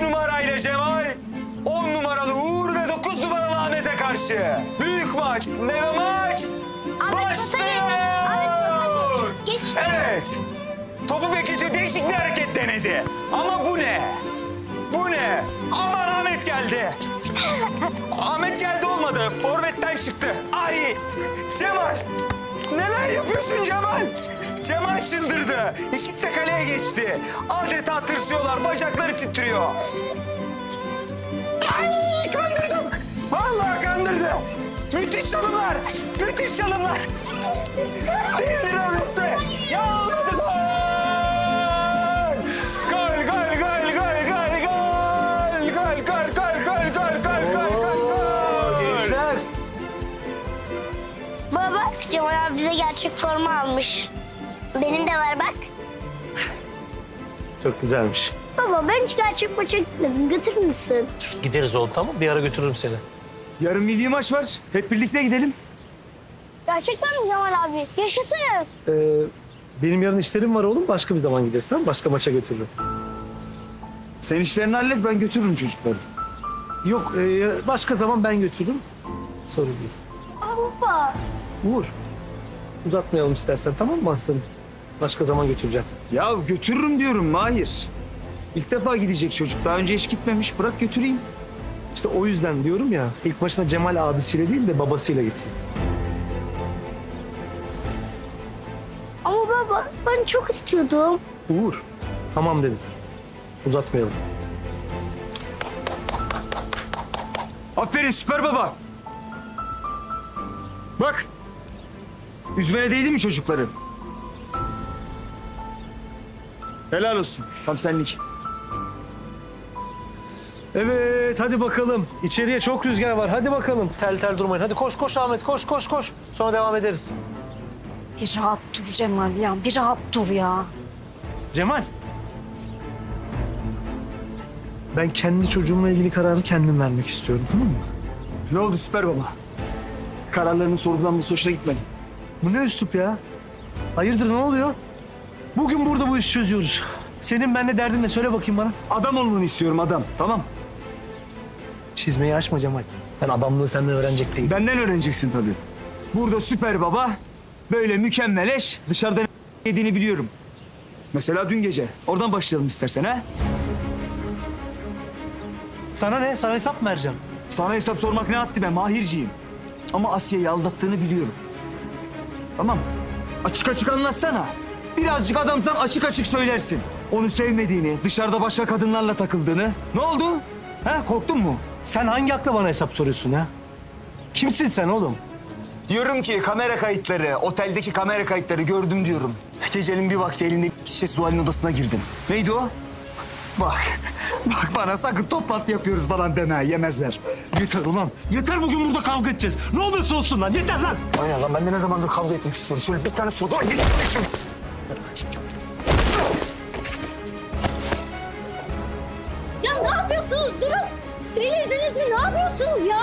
iki numarayla Cemal, on numaralı Uğur ve dokuz numaralı Ahmet'e karşı. Büyük maç, meyve maç başlıyor. Evet. Topu bekletiyor, değişik bir hareket denedi. Ama bu ne? Bu ne? Aman Ahmet geldi. Ahmet geldi olmadı. Forvetten çıktı. Ay! Cemal! Neler yapıyorsun Cemal? Cemal çıldırdı. İkisi de kaleye geçti. Adeta tırsıyorlar. Bacakları titriyor. Ay! Kandırdım. Vallahi kandırdı. Müthiş çalımlar. Müthiş çalımlar. Bir lira bitti. Gol. Gerçek forma almış. Benim de var bak. Çok güzelmiş. Baba ben hiç gerçek maça gitmedim. Götürür müsün? Gideriz oğlum tamam Bir ara götürürüm seni. Yarın milli maç var. Hep birlikte gidelim. Gerçekten mi Cemal abi? Yaşasın. Ee, benim yarın işlerim var oğlum. Başka bir zaman gideriz tamam mı? Başka maça götürürüm. Sen işlerini hallet ben götürürüm çocukları. Yok e, başka zaman ben götürürüm. Sorun değil. Baba. Uğur. Uzatmayalım istersen tamam mı aslanım? Başka zaman götüreceğim. Ya götürürüm diyorum Mahir. İlk defa gidecek çocuk. Daha önce hiç gitmemiş. Bırak götüreyim. İşte o yüzden diyorum ya ilk başına Cemal abisiyle değil de babasıyla gitsin. Ama baba ben çok istiyordum. Uğur. Tamam dedim. Uzatmayalım. Aferin süper baba. Bak. Üzmene değdi mi çocukları? Helal olsun. Tam senlik. Evet hadi bakalım. İçeriye çok rüzgar var. Hadi bakalım. Tel tel durmayın. Hadi koş koş Ahmet koş koş koş. Sonra devam ederiz. Bir rahat dur Cemal ya. Bir rahat dur ya. Cemal. Ben kendi çocuğumla ilgili kararı kendim vermek istiyorum tamam mı? Ne oldu süper baba? Kararlarının sorgulanması hoşuna gitmedi. Bu ne üslup ya? Hayırdır ne oluyor? Bugün burada bu işi çözüyoruz. Senin benimle derdin ne? Söyle bakayım bana. Adam olmanı istiyorum adam. Tamam. Çizmeyi açma Cemal. Ben adamlığı senden öğrenecek değilim. Benden öğreneceksin tabii. Burada süper baba böyle mükemmel eş dışarıda ne yediğini biliyorum. Mesela dün gece. Oradan başlayalım istersen ha. Sana ne? Sana hesap mı vereceğim? Sana hesap sormak ne attı ben Mahirciyim. Ama Asya'yı aldattığını biliyorum. Tamam. Açık açık anlatsana. Birazcık adamsan açık açık söylersin. Onu sevmediğini, dışarıda başka kadınlarla takıldığını. Ne oldu? Ha korktun mu? Sen hangi akla bana hesap soruyorsun ya? Kimsin sen oğlum? Diyorum ki kamera kayıtları, oteldeki kamera kayıtları gördüm diyorum. Gecenin bir vakti elinde şişe Zuhal'in odasına girdim. Neydi o? Bak, bak bana sakın toplantı yapıyoruz falan deme, yemezler. Yeter ulan. Yeter bugün burada kavga edeceğiz. Ne olursa olsun lan. Yeter lan. Aynen lan ben de ne zamandır kavga etmek istiyorum. Şöyle bir tane var. Ya ne yapıyorsunuz? Durun. Delirdiniz mi? Ne yapıyorsunuz ya?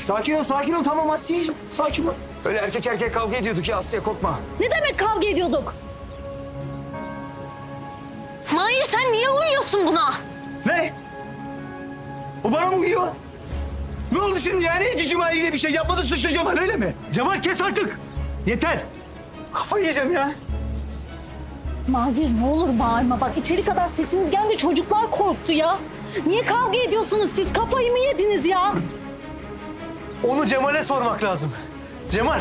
Sakin ol, sakin ol. Tamam Asya'cığım, sakin ol. Öyle erkek erkek kavga ediyorduk ya Asya korkma. Ne demek kavga ediyorduk? Uyuyorsun buna? Ne? O bana mı uyuyor? Ne oldu şimdi yani? Cicima ile bir şey yapmadı suçlu Cemal öyle mi? Cemal kes artık. Yeter. Kafayı yiyeceğim ya. Mahir ne olur bağırma. Bak içeri kadar sesiniz geldi. Çocuklar korktu ya. Niye kavga ediyorsunuz siz? Kafayı mı yediniz ya? Onu Cemal'e sormak lazım. Cemal,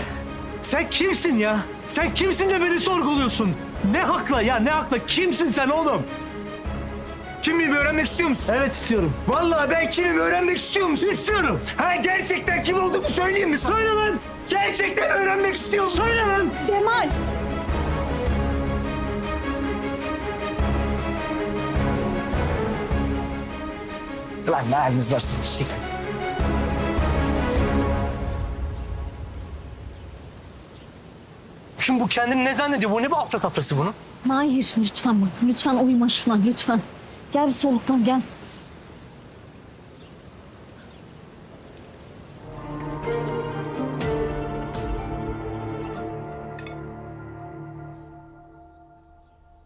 sen kimsin ya? Sen kimsin de beni sorguluyorsun? Ne hakla ya, ne hakla? Kimsin sen oğlum? Kimliğimi öğrenmek istiyor musun? Evet istiyorum. Vallahi ben kimim öğrenmek istiyor musun? İstiyorum. Ha gerçekten kim olduğumu söyleyeyim mi? Söyle lan. Gerçekten öğrenmek istiyor musun? Söyle lan. Cemal. Lan ne haliniz var sizin? Şey. Şimdi bu kendini ne zannediyor? Bu ne bu afra tafrası bunun? Mahir lütfen bak. Lütfen uyuma şuna lütfen. Gel bir soluklan gel.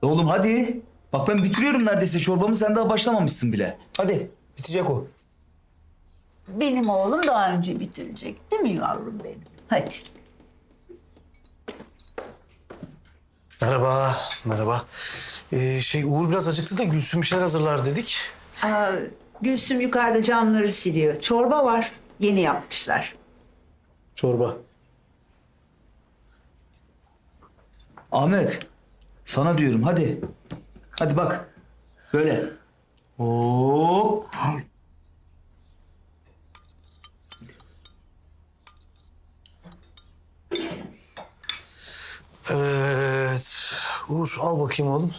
Oğlum hadi. Bak ben bitiriyorum neredeyse çorbamı sen daha başlamamışsın bile. Hadi bitecek o. Benim oğlum daha önce bitirecek değil mi yavrum benim? Hadi. Merhaba, merhaba. Ee, şey Uğur biraz acıktı da Gülsüm bir şeyler hazırlar dedik. Aa, Gülsüm yukarıda camları siliyor. Çorba var. Yeni yapmışlar. Çorba. Ahmet sana diyorum hadi. Hadi bak. Böyle. Hop. Evet. Uğur al bakayım oğlum.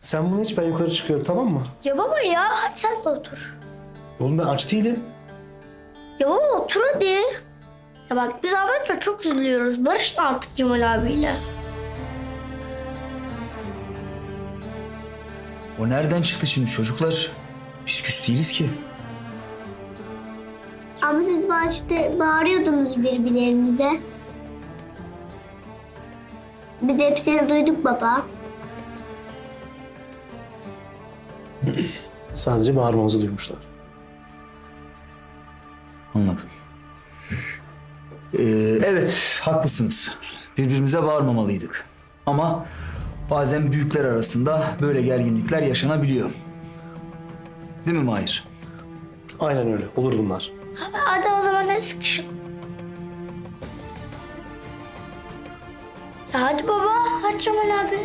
Sen bunu iç ben yukarı çıkıyorum tamam mı? Ya baba ya hadi sen de otur. Oğlum ben aç değilim. Ya baba otur hadi. Ya bak biz Ahmet'le çok üzülüyoruz. Barışın artık Cemal abiyle. O nereden çıktı şimdi çocuklar? Biz küs değiliz ki. Ama siz bahçede bağırıyordunuz birbirlerinize. Biz hepsini duyduk baba. Sadece bağırmamızı duymuşlar. Anladım. Ee, evet, haklısınız. Birbirimize bağırmamalıydık. Ama bazen büyükler arasında böyle gerginlikler yaşanabiliyor. Değil mi Mahir? Aynen öyle. Olur bunlar. Hadi o zaman hadi sıkışın. Hadi baba, hadi Cemal abi.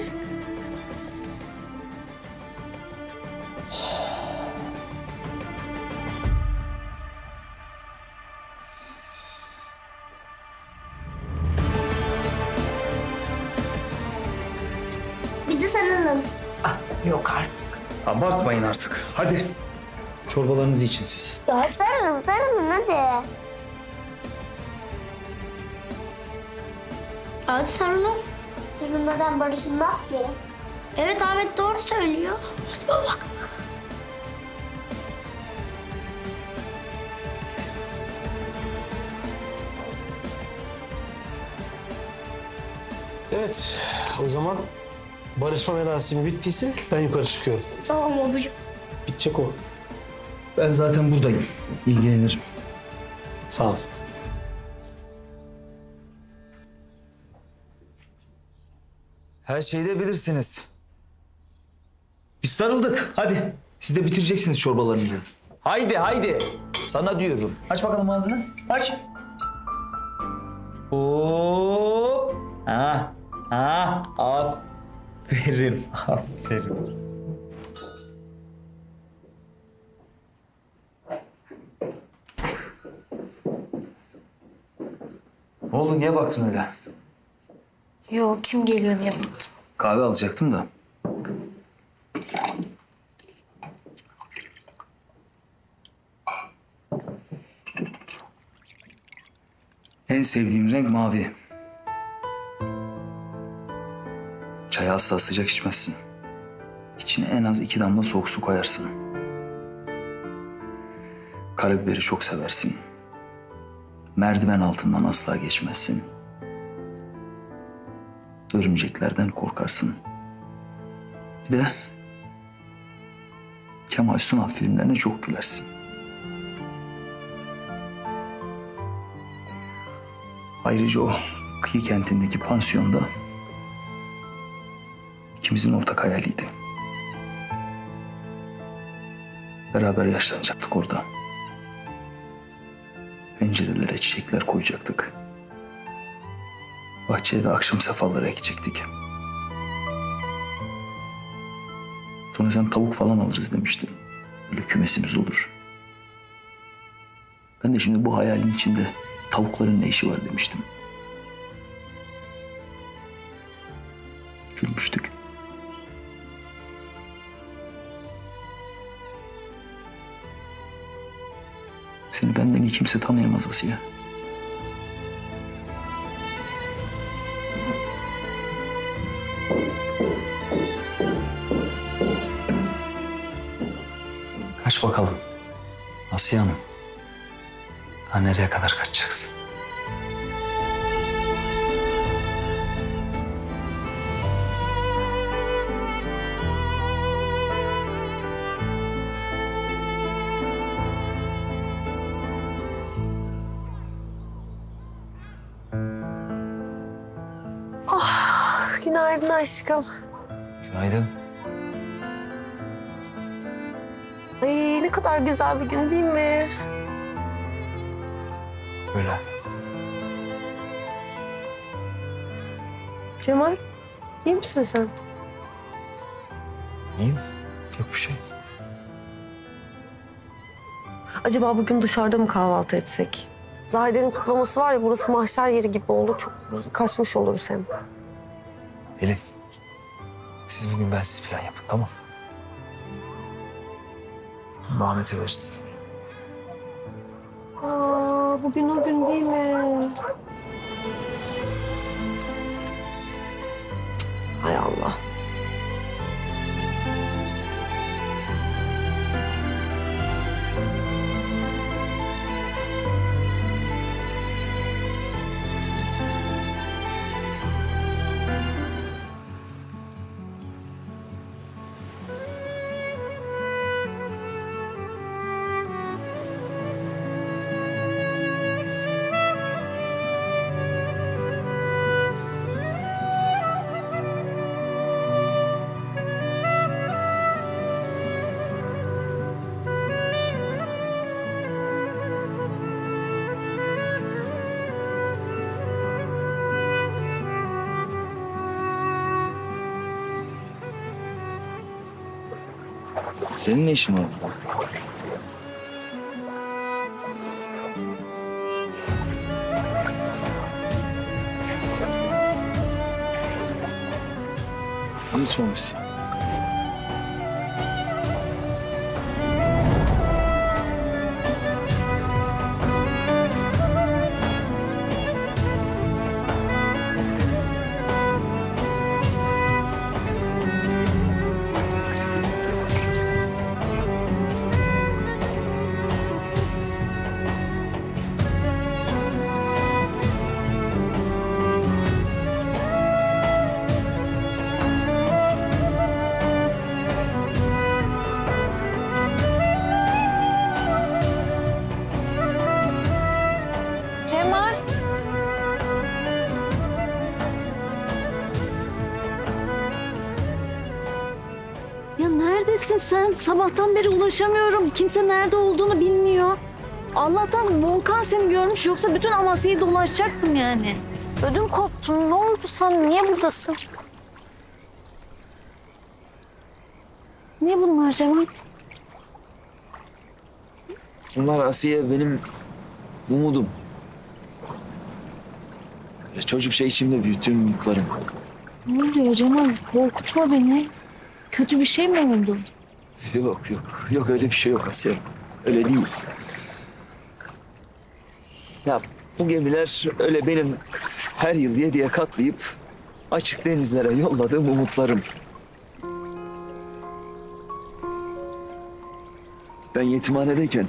Bir de sarılalım. Ah, yok artık. Abartmayın artık. Hadi. Çorbalarınızı için siz. Ya sarılın, sarılın hadi. Hadi sarılın. Sarılmadan barışılmaz ki. Evet Ahmet doğru söylüyor. Hadi baba. Evet. O zaman barışma merasimi bittiyse ben yukarı çıkıyorum. Tamam babacığım. Bitecek o. Ben zaten buradayım. İlgilenirim. Sağ ol. Her şeyi de bilirsiniz. Biz sarıldık. Hadi. Siz de bitireceksiniz çorbalarınızı. Haydi haydi. Sana diyorum. Aç bakalım ağzını. Aç. Hop. Ha. Ha. Aferin. Aferin. Ne oldu? Niye baktın öyle? Yo kim geliyor diye baktım. Kahve alacaktım da. En sevdiğim renk mavi. Çaya asla sıcak içmezsin. İçine en az iki damla soğuk su koyarsın. Karabiberi çok seversin. Merdiven altından asla geçmezsin. Örümceklerden korkarsın. Bir de Kemal Sunal filmlerine çok gülersin. Ayrıca o kıyı kentindeki pansiyonda ikimizin ortak hayaliydi. Beraber yaşlanacaktık orada. Pencerelere çiçekler koyacaktık. Bahçeye de akşam sefaları ekecektik. Sonra sen tavuk falan alırız demiştin. Böyle kümesimiz olur. Ben de şimdi bu hayalin içinde tavukların ne işi var demiştim. Gülmüştük. Seni benden iyi kimse tanıyamaz Asiye. isyanım. Ha nereye kadar kaçacaksın? Ah, günaydın aşkım. Günaydın. Kadar güzel bir gün değil mi? Öyle. Cemal, iyi misin sen? İyiyim. Yok bir şey. Acaba bugün dışarıda mı kahvaltı etsek? Zahide'nin kutlaması var ya burası mahşer yeri gibi olur. Çok kaçmış oluruz hem. Pelin. Siz bugün bensiz plan yapın tamam Bunu Ahmet'e verirsin. Aa, bugün o gün değil mi? Hay Allah. Senin ne işin var burada? Unutmamışsın. Sen? Sabahtan beri ulaşamıyorum. Kimse nerede olduğunu bilmiyor. Allah'tan Volkan seni görmüş yoksa bütün Amasya'yı dolaşacaktım yani. Ödüm koptu. Ne oldu sen? Niye buradasın? Ne bunlar Cemal? Bunlar Asiye benim umudum. Böyle Çocukça içimde büyüttüğüm umutlarım. Ne oluyor Cemal? Korkutma beni. Kötü bir şey mi oldu? Yok yok. Yok öyle bir şey yok Asiye. Öyle değil. Ya bu gemiler öyle benim her yıl yediye katlayıp açık denizlere yolladığım umutlarım. Ben yetimhanedeyken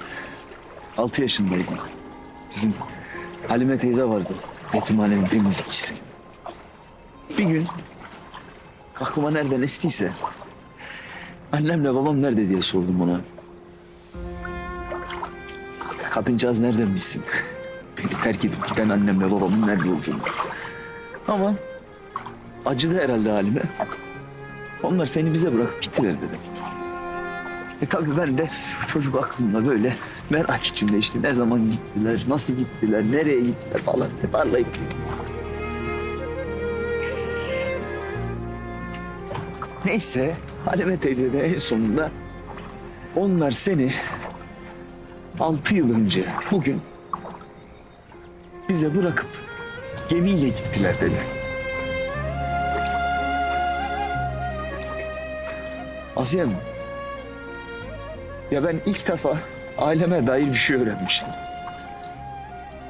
altı yaşındaydım. Bizim Halime teyze vardı. Yetimhanenin temizlikçisi. Bir gün aklıma nereden estiyse Annemle babam nerede diye sordum ona. Kadıncağız nereden bilsin? Beni terk edip giden annemle babamın nerede olduğunu. Ama acıdı herhalde halime. Onlar seni bize bırakıp gittiler dedi. E tabii ben de çocuk aklımda böyle merak içinde işte ne zaman gittiler, nasıl gittiler, nereye gittiler falan hep arayıp Neyse Halime teyze de en sonunda onlar seni altı yıl önce bugün bize bırakıp gemiyle gittiler dedi. Asiye Hanım, ya ben ilk defa aileme dair bir şey öğrenmiştim.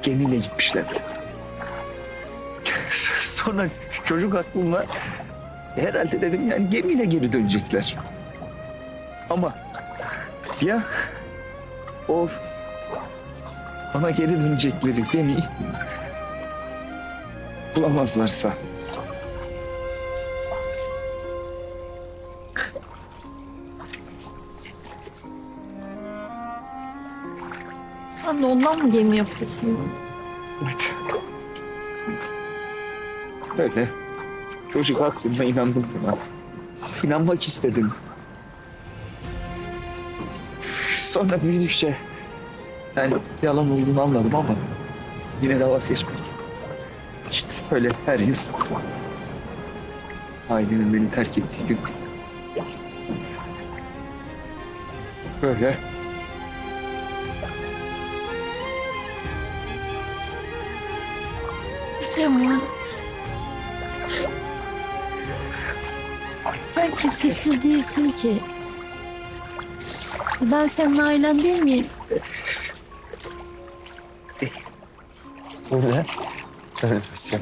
Gemiyle gitmişler. Sonra çocuk aklımla Herhalde dedim yani gemiyle geri dönecekler. Ama ya o bana geri dönecekleri gemiyi bulamazlarsa Sen de ondan mı gemi yapıyorsun? evet. Öyle Çocuk aklımda inandım buna. İnanmak istedim. Sonra büyüdükçe yani yalan olduğunu anladım ama yine de vazgeçmedim. İşte böyle her yıl ailemin beni terk ettiği gün böyle Cemal. Sen kimsesiz değilsin ki. Ben senin ailen değil miyim? Öyle. Öyle sen.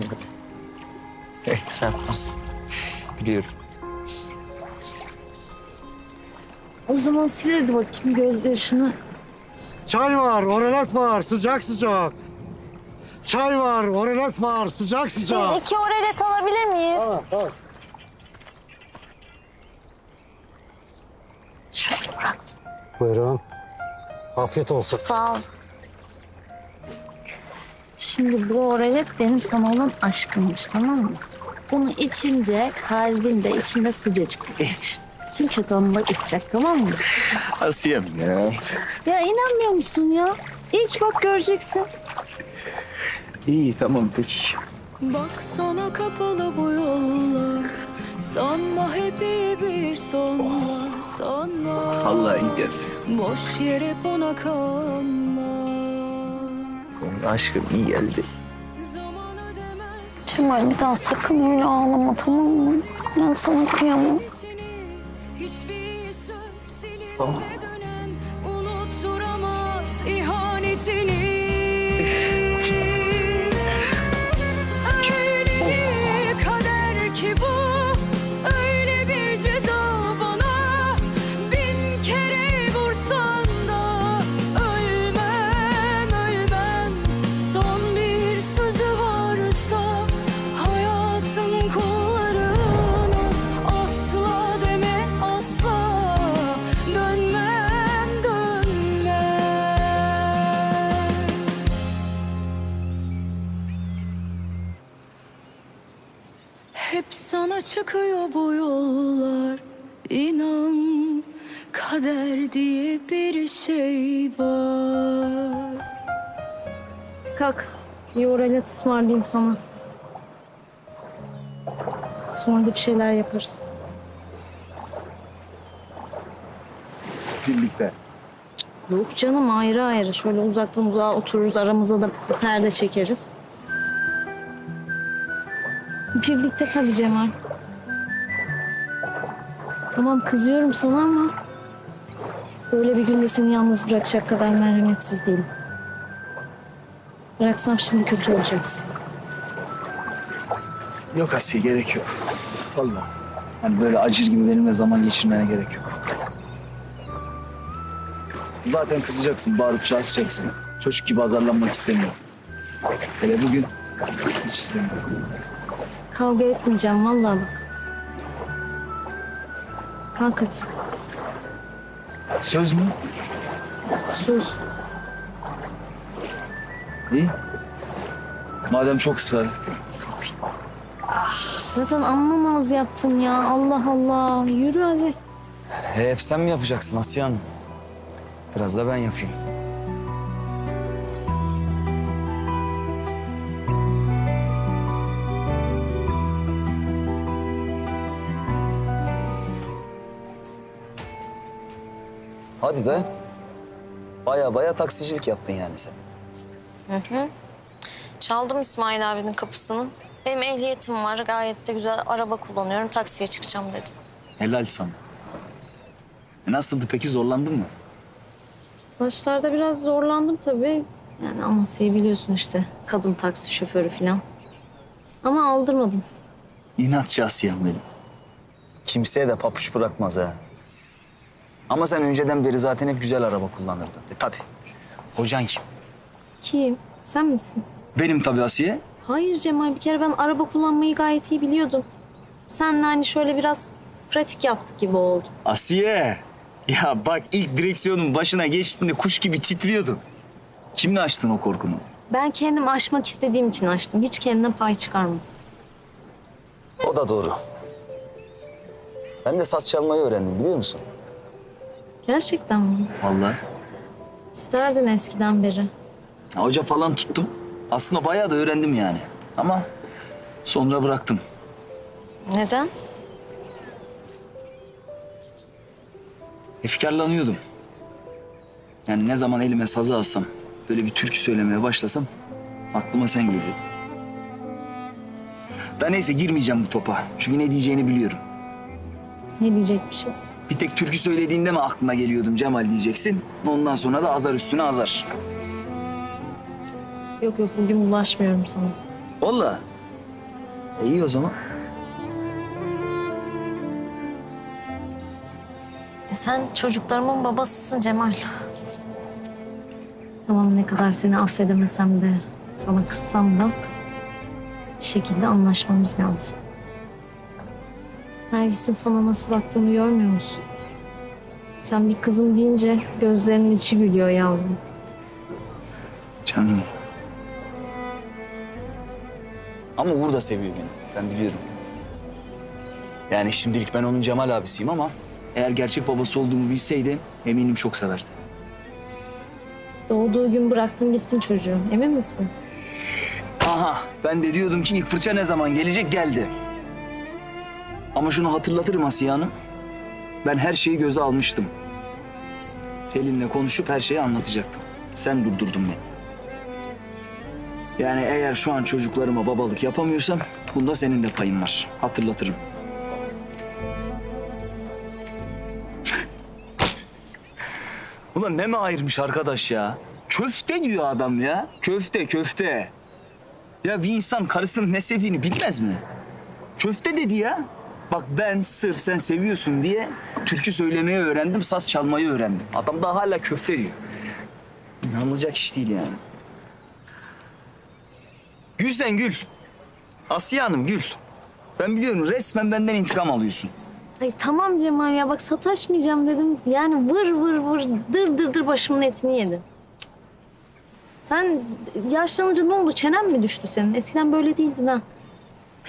Eh, sen varsın. Biliyorum. O zaman sil hadi bakayım gözyaşını. Çay var, oralet var, sıcak sıcak. Çay var, oralet var, sıcak sıcak. iki oralet alabilir miyiz? Şöyle bıraktım. Buyurun. Afiyet olsun. Sağ ol. Şimdi bu oralet benim sana olan aşkımmış tamam mı? Bunu içince kalbin de içinde sıcacık olacak. Tüm kötü anılar içecek tamam mı? Asiyem ya. Ya inanmıyor musun ya? İç bak göreceksin. İyi tamam peki. Baksana kapalı bu yollar Sanma hep iyi bir son var Sanma Allah iyi geldi. Boş yere buna kanma Senin aşkın iyi geldi. Cemal bir daha sakın öyle ağlama tamam mı? Ben sana kıyamam. seni oralet ısmarlayayım sana. Sonra da bir şeyler yaparız. Birlikte. Yok canım ayrı ayrı. Şöyle uzaktan uzağa otururuz. Aramıza da bir perde çekeriz. Birlikte tabii Cemal. Tamam kızıyorum sana ama... ...böyle bir günde seni yalnız bırakacak kadar merhametsiz değilim. Bıraksam şimdi kötü olacaksın. Yok Asiye gerek yok. Vallahi. Hani böyle acır gibi benimle zaman geçirmene gerek yok. Zaten kızacaksın, bağırıp çağıracaksın. Çocuk gibi azarlanmak istemiyorum. Hele bugün hiç istemiyorum. Kavga etmeyeceğim vallahi bak. Kalk hadi. Söz mü? Söz. İyi. Madem çok ısrar ettin. Zaten amma naz yaptın ya. Allah Allah. Yürü hadi. Hep sen mi yapacaksın Asiye Hanım? Biraz da ben yapayım. Hadi be. Baya baya taksicilik yaptın yani sen. Çaldım İsmail abinin kapısını. Benim ehliyetim var. Gayet de güzel araba kullanıyorum. Taksiye çıkacağım dedim. Helal sana. E nasıldı peki zorlandın mı? Başlarda biraz zorlandım tabii. Yani Amasya'yı biliyorsun işte. Kadın taksi şoförü falan. Ama aldırmadım. İnatçı Asiye'm benim. Kimseye de papuç bırakmaz ha. Ama sen önceden beri zaten hep güzel araba kullanırdın. E tabii. Hocan kim? Kim? Sen misin? Benim tabii Asiye. Hayır Cemal bir kere ben araba kullanmayı gayet iyi biliyordum. Senle hani şöyle biraz pratik yaptık gibi oldu. Asiye. Ya bak ilk direksiyonun başına geçtiğinde kuş gibi titriyordun. Kimle açtın o korkunu? Ben kendim aşmak istediğim için açtım. Hiç kendine pay çıkarmadım. O da doğru. Ben de saz çalmayı öğrendim biliyor musun? Gerçekten mi? Vallahi. İsterdin eskiden beri. Hoca falan tuttum. Aslında bayağı da öğrendim yani. Ama sonra bıraktım. Neden? Efkarlanıyordum. Yani ne zaman elime sazı alsam, böyle bir türkü söylemeye başlasam aklıma sen geliyordun. Ben neyse girmeyeceğim bu topa. Çünkü ne diyeceğini biliyorum. Ne diyecekmişim? Bir tek türkü söylediğinde mi aklına geliyordum Cemal diyeceksin. Ondan sonra da azar üstüne azar. Yok yok bugün bulaşmıyorum sana. Vallahi. E, iyi o zaman. E sen çocuklarımın babasısın Cemal. Tamam ne kadar seni affedemesem de sana kızsam da bir şekilde anlaşmamız lazım. Nergis'in sana nasıl baktığını görmüyor musun? Sen bir kızım deyince gözlerinin içi gülüyor yavrum. Canım. Ama Uğur da seviyor beni. Ben biliyorum. Yani şimdilik ben onun Cemal abisiyim ama... ...eğer gerçek babası olduğumu bilseydi eminim çok severdi. Doğduğu gün bıraktın gittin çocuğu. Emin misin? Aha ben de diyordum ki ilk fırça ne zaman gelecek geldi. Ama şunu hatırlatırım Asiye Hanım. Ben her şeyi göze almıştım. Selin'le konuşup her şeyi anlatacaktım. Sen durdurdun beni. Yani eğer şu an çocuklarıma babalık yapamıyorsam bunda senin de payın var. Hatırlatırım. Ulan ne mi ayırmış arkadaş ya? Köfte diyor adam ya. Köfte köfte. Ya bir insan karısının ne sevdiğini bilmez mi? Köfte dedi ya. Bak ben sırf sen seviyorsun diye türkü söylemeyi öğrendim, saz çalmayı öğrendim. Adam daha hala köfte diyor. İnanılacak iş değil yani. Gül sen gül. Asiye Hanım gül. Ben biliyorum resmen benden intikam alıyorsun. Ay tamam Cemal ya bak sataşmayacağım dedim. Yani vır vır vır dır dır dır başımın etini yedin. Sen yaşlanınca ne oldu? Çenen mi düştü senin? Eskiden böyle değildin ha.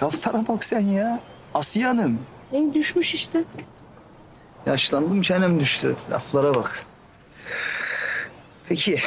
Laflara bak sen ya. Asiye Hanım. Benim düşmüş işte. Yaşlandım çenem düştü. Laflara bak. Peki